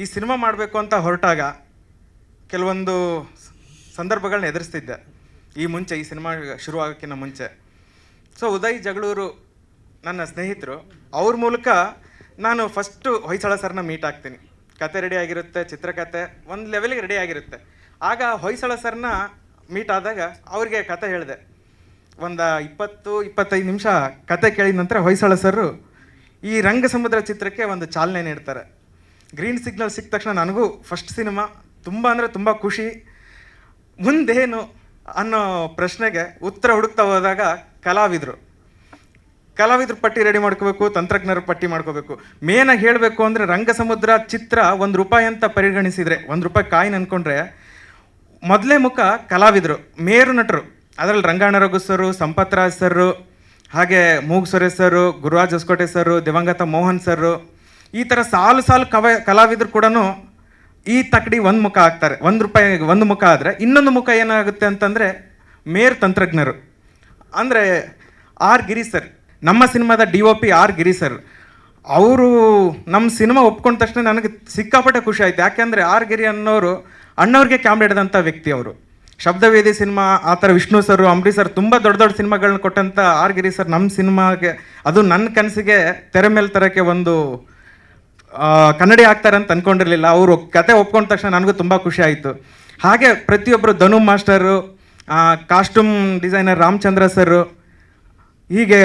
ಈ ಸಿನಿಮಾ ಮಾಡಬೇಕು ಅಂತ ಹೊರಟಾಗ ಕೆಲವೊಂದು ಸಂದರ್ಭಗಳನ್ನ ಎದುರಿಸ್ತಿದ್ದೆ. ಈ ಮುಂಚೆ, ಈ ಸಿನಿಮಾ ಶುರುವಾಗೋಕ್ಕಿಂತ ಮುಂಚೆ. ಸೊ ಉದಯ್ ಜಗಳೂರು ನನ್ನ ಸ್ನೇಹಿತರು, ಅವ್ರ ಮೂಲಕ ನಾನು ಫಸ್ಟು ಹೊಯ್ಸಳ ಸರ್ನ ಮೀಟ್ ಆಗ್ತೀನಿ. ಕತೆ ರೆಡಿ ಆಗಿರುತ್ತೆ, ಚಿತ್ರಕತೆ ಒಂದು ಲೆವೆಲಿಗೆ ರೆಡಿ ಆಗಿರುತ್ತೆ. ಆಗ ಹೊಯ್ಸಳ ಸರ್ನ ಮೀಟ್ ಆದಾಗ ಅವ್ರಿಗೆ ಕತೆ ಹೇಳಿದೆ. ಒಂದು ಇಪ್ಪತ್ತು, ಇಪ್ಪತ್ತೈದು ನಿಮಿಷ ಕತೆ ಕೇಳಿದ ನಂತರ ಹೊಯ್ಸಳ ಸರ್ ಈ ರಂಗ ಸಮುದ್ರ ಚಿತ್ರಕ್ಕೆ ಒಂದು ಚಾಲನೆ ನೀಡ್ತಾರೆ. ಗ್ರೀನ್ ಸಿಗ್ನಲ್ ಸಿಕ್ಕ ತಕ್ಷಣ ನನಗೂ ಫಸ್ಟ್ ಸಿನಿಮಾ ತುಂಬ ಅಂದರೆ ತುಂಬ ಖುಷಿ. ಮುಂದೇನು ಅನ್ನೋ ಪ್ರಶ್ನೆಗೆ ಉತ್ತರ ಹುಡುಕ್ತಾ ಹೋದಾಗ ಕಲಾವಿದರು. ಕಲಾವಿದ್ರ ಪಟ್ಟಿ ರೆಡಿ ಮಾಡ್ಕೋಬೇಕು, ತಂತ್ರಜ್ಞರ ಪಟ್ಟಿ ಮಾಡ್ಕೋಬೇಕು. ಮೇನಾಗಿ ಹೇಳಬೇಕು ಅಂದರೆ ರಂಗಸಮುದ್ರ ಚಿತ್ರ ಒಂದು ರೂಪಾಯಿ ಅಂತ ಪರಿಗಣಿಸಿದರೆ, ಒಂದು ರೂಪಾಯಿ ಕಾಯಿನ್ ಅಂದ್ಕೊಂಡ್ರೆ ಮೊದಲೇ ಮುಖ ಕಲಾವಿದರು, ಮೇರು ನಟರು. ಅದರಲ್ಲಿ ರಂಗಾಯಣ ರಘು ಸರು ಸಂಪತ್ ರಾಜ್ ಹಾಗೆ ಮೂಗ್ ಸುರೇಶ್ ಸರು ಗುರುರಾಜ್ ಹೊಸ್ಕೋಟೆ ಸರು ದಿವಂಗತ ಮೋಹನ್ ಸರು ಈ ಥರ ಸಾಲು ಸಾಲು ಕವ ಕಲಾವಿದರು ಕೂಡ ಈ ತಕ್ಕಡಿ ಒಂದು ಮುಖ ಆಗ್ತಾರೆ. ಒಂದು ರೂಪಾಯಿ, ಒಂದು ಮುಖ ಆದರೆ ಇನ್ನೊಂದು ಮುಖ ಏನಾಗುತ್ತೆ ಅಂತಂದರೆ ಮೇರ್ ತಂತ್ರಜ್ಞರು. ಅಂದರೆ ಆರ್ ಗಿರಿ ಸರ್, ನಮ್ಮ ಸಿನಿಮಾದ D O P R Giri sir, ಅವರು ನಮ್ಮ ಸಿನಿಮಾ ಒಪ್ಕೊಂಡ ತಕ್ಷಣ ನನಗೆ ಸಿಕ್ಕಾಪಟ್ಟೆ ಖುಷಿ ಆಯಿತು. ಯಾಕೆಂದರೆ ಆರ್ ಗಿರಿ ಅನ್ನೋರು ಅಣ್ಣವ್ರಿಗೆ ಕ್ಯಾಮ್ರಾ ಹಿಡಿದಂಥ ವ್ಯಕ್ತಿ ಅವರು. ಶಬ್ದವೇದಿ ಸಿನಿಮಾ, ಆ ಥರ ವಿಷ್ಣು ಸರ್ ಅಂಬರೀಶ್ ಸರ್ ತುಂಬ ದೊಡ್ಡ ದೊಡ್ಡ ಸಿನಿಮಾಗಳನ್ನ ಕೊಟ್ಟಂಥ ಆರ್ ಗಿರಿ ಸರ್ ನಮ್ಮ ಸಿನಿಮಾಗೆ, ಅದು ನನ್ನ ಕನಸಿಗೆ ತೆರೆ ಮೇಲೆ ತರೋಕ್ಕೆ ಒಂದು ಕನ್ನಡಿ ಆಗ್ತಾರೆ ಅಂತ ಅನ್ಕೊಂಡಿರಲಿಲ್ಲ. ಅವರು ಕತೆ ಒಪ್ಕೊಂಡ ತಕ್ಷಣ ನನಗೂ ತುಂಬ ಖುಷಿ ಆಯಿತು. ಹಾಗೆ ಪ್ರತಿಯೊಬ್ಬರು Dhanu master costume designer Ramachandra sir, ಹೀಗೆ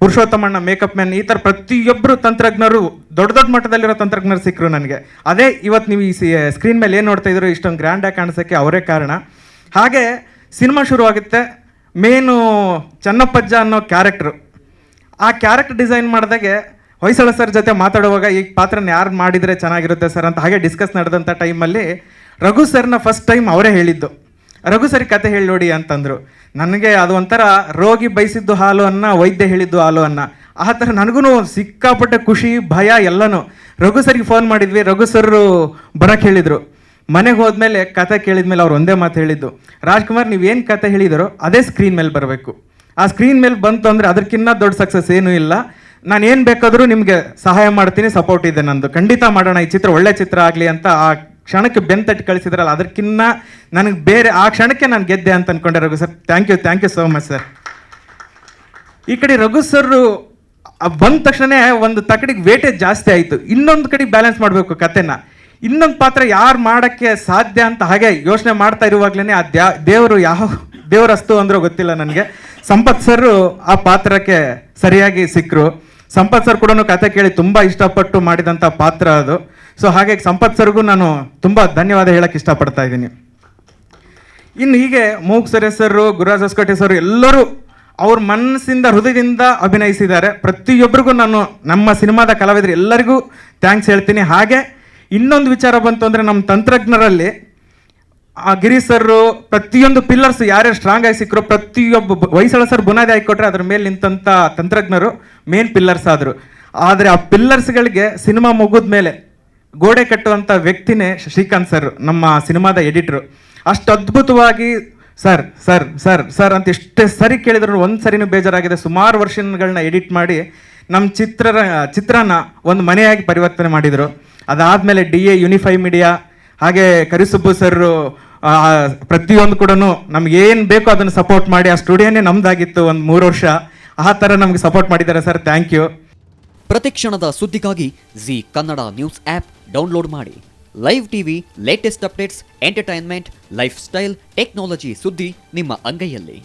ಪುರುಷೋತ್ತಮಣ್ಣ ಮೇಕಪ್ ಮ್ಯಾನ್ ಈ ಥರ ಪ್ರತಿಯೊಬ್ಬರು ತಂತ್ರಜ್ಞರು, ದೊಡ್ಡ ದೊಡ್ಡ ಮಟ್ಟದಲ್ಲಿರೋ ತಂತ್ರಜ್ಞರು ಸಿಕ್ಕರು ನನಗೆ. ಅದೇ ಇವತ್ತು ನೀವು ಈ ಸ್ಕ್ರೀನ್ ಮೇಲೆ ಏನು ನೋಡ್ತಾ ಇದ್ರು ಇಷ್ಟೊಂದು ಗ್ರ್ಯಾಂಡಾಗಿ ಕಾಣಿಸೋಕ್ಕೆ ಅವರೇ ಕಾರಣ. ಹಾಗೆ ಸಿನಿಮಾ ಶುರುವಾಗುತ್ತೆ. ಮೇನು ಚನ್ನಪ್ಪಜ್ಜ ಅನ್ನೋ ಕ್ಯಾರೆಕ್ಟ್ರು ಆ ಕ್ಯಾರೆಕ್ಟರ್ ಡಿಸೈನ್ ಮಾಡಿದಾಗೆ ಹೊಯ್ಸಳ ಸರ್ ಜೊತೆ ಮಾತಾಡುವಾಗ ಈ ಪಾತ್ರನ ಯಾರು ಮಾಡಿದರೆ ಚೆನ್ನಾಗಿರುತ್ತೆ ಸರ್ ಅಂತ ಹಾಗೆ ಡಿಸ್ಕಸ್ ನಡೆದಂಥ ಟೈಮಲ್ಲಿ ರಘು ಸರ್ನ ಫಸ್ಟ್ ಟೈಮ್ ಅವರೇ ಹೇಳಿದ್ದು. ರಘು ಸರಿ ಕತೆ ಹೇಳಿ ನೋಡಿ ಅಂತಂದರು. ನನಗೆ ಅದು ಒಂಥರ ರೋಗಿ ಬಯಸಿದ್ದು ಹಾಲು ಅನ್ನ, ವೈದ್ಯ ಹೇಳಿದ್ದು ಹಾಲು ಅನ್ನ. ಆ ಥರ ನನಗೂ ಸಿಕ್ಕಾಪಟ್ಟೆ ಖುಷಿ, ಭಯ ಎಲ್ಲನೂ. ರಘು ಸರಿಗೆ ಫೋನ್ ಮಾಡಿದ್ವಿ, ರಘು ಸರ್ ಬರಕ್ಕೆ ಹೇಳಿದರು. ಮನೆಗೆ ಹೋದ್ಮೇಲೆ ಕತೆ ಕೇಳಿದ್ಮೇಲೆ ಅವ್ರು ಒಂದೇ ಮಾತು ಹೇಳಿದ್ದು. ರಾಜ್ಕುಮಾರ್ ನೀವೇನು ಕತೆ ಹೇಳಿದರೋ ಅದೇ ಸ್ಕ್ರೀನ್ ಮೇಲೆ ಬರಬೇಕು. ಆ ಸ್ಕ್ರೀನ್ ಮೇಲೆ ಬಂತು ಅಂದರೆ ಅದಕ್ಕಿಂತ ದೊಡ್ಡ ಸಕ್ಸಸ್ ಏನೂ ಇಲ್ಲ. ನಾನು ಏನು ಬೇಕಾದರೂ ನಿಮಗೆ ಸಹಾಯ ಮಾಡ್ತೀನಿ ಸಪೋರ್ಟ್ ಇದೆ ನಂದು. ಖಂಡಿತ ಮಾಡೋಣ, ಈ ಚಿತ್ರ ಒಳ್ಳೆ ಚಿತ್ರ ಆಗಲಿ ಅಂತ ಆ ಕ್ಷಣಕ್ಕೆ ಬೆಂತಟ್ಟು ಕಳಿಸಿದ್ರಲ್ಲ, ಅದಕ್ಕಿನ್ನ ನನಗೆ ಬೇರೆ ಆ ಕ್ಷಣಕ್ಕೆ ನಾನು ಗೆದ್ದೆ ಅಂತ ಅನ್ಕೊಂಡೆ Raghu sir. Thank you thank you so much sir ಈ ಕಡೆ ರಘು ಸರ್ ಬಂದ ತಕ್ಷಣ ಒಂದು ತಕಡಿಗೆ ವೇಟೇಜ್ ಜಾಸ್ತಿ ಆಯಿತು. ಇನ್ನೊಂದು ಕಡೆ ಬ್ಯಾಲೆನ್ಸ್ ಮಾಡಬೇಕು ಕತೆನ ಇನ್ನೊಂದು ಪಾತ್ರ ಯಾರು ಮಾಡೋಕ್ಕೆ ಸಾಧ್ಯ ಅಂತ ಹಾಗೆ ಯೋಚನೆ ಮಾಡ್ತಾ ಇರುವಾಗಲೇ ಆ ದೇವರು ಯಾವ ದೇವರಸ್ತು ಅಂದ್ರೂ ಗೊತ್ತಿಲ್ಲ ನನಗೆ. ಸಂಪತ್ ಸರ್ ಆ ಪಾತ್ರಕ್ಕೆ ಸರಿಯಾಗಿ ಸಿಕ್ಕರು ಸಂಪತ್ ಸರ್ ಕೂಡ ಕತೆ ಕೇಳಿ ತುಂಬ ಇಷ್ಟಪಟ್ಟು ಮಾಡಿದಂಥ ಪಾತ್ರ ಅದು. ಸೊ ಹಾಗೆ ಸಂಪತ್ ಸರ್ಗೂ ನಾನು ತುಂಬ ಧನ್ಯವಾದ ಹೇಳಕ್ಕೆ ಇಷ್ಟಪಡ್ತಾ ಇದ್ದೀನಿ. ಇನ್ನು ಹೀಗೆ ಮೂಗ್ ಸರ್ ಗುರುರಾಜ್ ಹೊಸಕೋಟೆ ಸರ್ ಎಲ್ಲರೂ ಅವ್ರ ಮನಸ್ಸಿಂದ, ಹೃದಯದಿಂದ ಅಭಿನಯಿಸಿದ್ದಾರೆ. ಪ್ರತಿಯೊಬ್ಬರಿಗೂ ನಾನು ನಮ್ಮ ಸಿನಿಮಾದ ಕಲಾವಿದರು ಎಲ್ಲರಿಗೂ ಥ್ಯಾಂಕ್ಸ್ ಹೇಳ್ತೀನಿ. ಹಾಗೆ ಇನ್ನೊಂದು ವಿಚಾರ ಬಂತು ಅಂದರೆ ನಮ್ಮ ತಂತ್ರಜ್ಞರಲ್ಲಿ ಆ ಗಿರಿ ಸರ್ ಪ್ರತಿಯೊಂದು ಪಿಲ್ಲರ್ಸ್ ಯಾರ್ಯಾರು ಸ್ಟ್ರಾಂಗ್ ಆಗಿ ಸಿಕ್ಕರು ಪ್ರತಿಯೊಬ್ಬ ಹೊಯ್ಸಳ ಸರ್ ಬುನಾದಿ ಹಾಕಿಕೊಟ್ರೆ ಅದ್ರ ಮೇಲೆ ನಿಂತಂಥ ತಂತ್ರಜ್ಞರು ಮೇನ್ ಪಿಲ್ಲರ್ಸ್ ಆದರು. ಆದರೆ ಆ ಪಿಲ್ಲರ್ಸ್ಗಳಿಗೆ ಸಿನಿಮಾ ಮುಗಿದ ಮೇಲೆ ಗೋಡೆ ಕಟ್ಟುವಂಥ ವ್ಯಕ್ತಿನೇ ಶ್ರೀಕಾಂತ್ ಸರ್ ನಮ್ಮ ಸಿನಿಮಾದ ಎಡಿಟ್ರು. ಅಷ್ಟು ಅದ್ಭುತವಾಗಿ ಸರ್ ಸರ್ ಸರ್ ಸರ್ ಅಂತ ಎಷ್ಟೇ ಸರಿ ಕೇಳಿದ್ರು ಒಂದು ಸರಿನೂ ಬೇಜಾರಾಗಿದೆ. ಸುಮಾರು ವರ್ಷಗಳನ್ನ ಎಡಿಟ್ ಮಾಡಿ ನಮ್ಮ ಚಿತ್ರ ಚಿತ್ರನ ಒಂದು ಮನೆಯಾಗಿ ಪರಿವರ್ತನೆ ಮಾಡಿದರು. ಅದಾದಮೇಲೆ ಡಿ ಎ ಯುನಿಫೈ ಮೀಡಿಯಾ, ಹಾಗೆ ಕರಿಸುಬ್ಬು ಸರ್ ಪ್ರತಿಯೊಂದು ಕೂಡ ನಮ್ಗೆ ಏನು ಬೇಕೋ ಅದನ್ನು ಸಪೋರ್ಟ್ ಮಾಡಿ, ಆ ಸ್ಟುಡಿಯೋನೇ ನಮ್ದಾಗಿತ್ತು ಒಂದು ಮೂರು ವರ್ಷ. ಆ ಥರ ನಮಗೆ ಸಪೋರ್ಟ್ ಮಾಡಿದ್ದಾರೆ ಸರ್. ಥ್ಯಾಂಕ್ ಯು ಪ್ರತಿಕ್ಷಣದ ಸುದ್ದಿಗಾಗಿ Zee Kannada news app download ಮಾಡಿ. Live TV latest updates entertainment lifestyle technology ಸುದ್ದಿ ನಿಮ್ಮ ಅಂಗೈಯಲ್ಲಿ.